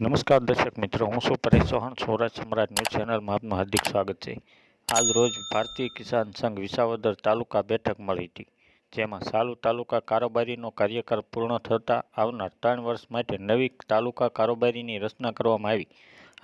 નમસ્કાર દર્શક મિત્રો, હું છું પરેશ ચૌહાણ સૌરાષ્ટ્ર સમ્રાટ ન્યૂઝ ચેનલમાં આપનું હાર્દિક સ્વાગત છે. આજ રોજ ભારતીય કિસાન સંઘ વિસાવદર તાલુકા બેઠક મળી હતી, જેમાં સાલુ તાલુકા કારોબારીનો કાર્યકાળ પૂર્ણ થતાં આવનાર ત્રણ વર્ષ માટે નવી તાલુકા કારોબારીની રચના કરવામાં આવી.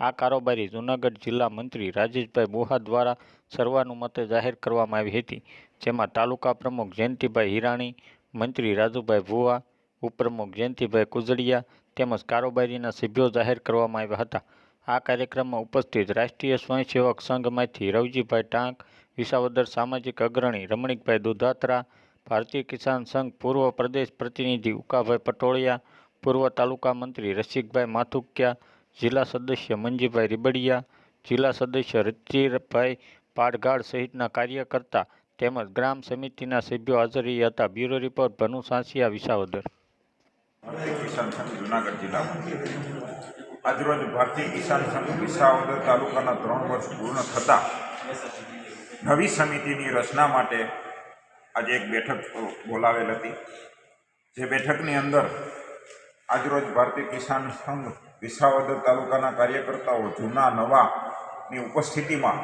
આ કારોબારી જૂનાગઢ જિલ્લા મંત્રી રાજેશભાઈ બુહા દ્વારા સર્વાનુમતે જાહેર કરવામાં આવી હતી, જેમાં તાલુકા પ્રમુખ જયંતિભાઈ હિરાણી, મંત્રી રાજુભાઈ ભુવા, ઉપપ્રમુખ જયંતિભાઈ કુજડિયા તેમજ કારોબારીના સભ્યો જાહેર કરવામાં આવ્યા હતા. આ કાર્યક્રમમાં ઉપસ્થિત રાષ્ટ્રીય સ્વયંસેવક સંઘમાંથી રવજીભાઈ ટાંક, વિસાવદર સામાજિક અગ્રણી રમણીકભાઈ દુધાત્રા, ભારતીય કિસાન સંઘ પૂર્વ પ્રદેશ પ્રતિનિધિ ઉકાભાઈ પટોળિયા, પૂર્વ તાલુકા મંત્રી રસિકભાઈ માથુકિયા, જિલ્લા સદસ્ય મંજીભાઈ રીબડિયા, જિલ્લા સદસ્ય રચીરભાઈ પાડઘાડ સહિતના કાર્યકર્તા તેમજ ગ્રામ સમિતિના સભ્યો હાજર હતા બ્યુરો રિપોર્ટ ભનુ સાંસિયા વિસાવદર. કિસાન સંઘ જુનાગઢ જિલ્લામાં. આજરોજ ભારતીય કિસાન સંઘ વિસાવદર તાલુકાના ત્રણ વર્ષ પૂર્ણ થતાં નવી સમિતિની રચના માટે આજે એક બેઠક બોલાવેલ હતી. જે બેઠકની અંદર આજરોજ ભારતીય કિસાન સંઘ વિસાવદર તાલુકાના કાર્યકર્તાઓ જૂના નવાની ઉપસ્થિતિમાં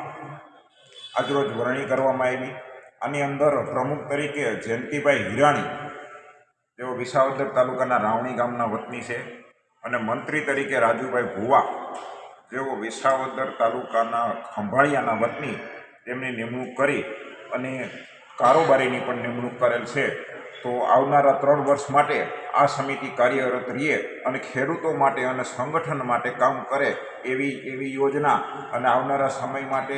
આજરોજ વરણી કરવામાં આવી. આની અંદર પ્રમુખ તરીકે જયંતિભાઈ હિરાણી વિસાવદર તાલુકાના રાવણી ગામના વતની છે અને મંત્રી તરીકે રાજુભાઈ ભુવા, જેઓ વિસાવદર તાલુકાના ખંભાળિયાના વતની તેમની નિમણૂક કરી અને કારોબારીની પણ નિમણૂક કરેલ છે. તો આવનારા ત્રણ વર્ષ માટે આ સમિતિ કાર્યરત રહીએ અને ખેડૂતો માટે અને સંગઠન માટે કામ કરે એવી એવી યોજના અને આવનારા સમય માટે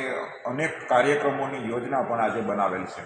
અનેક કાર્યક્રમોની યોજના પણ આજે બનાવેલ છે.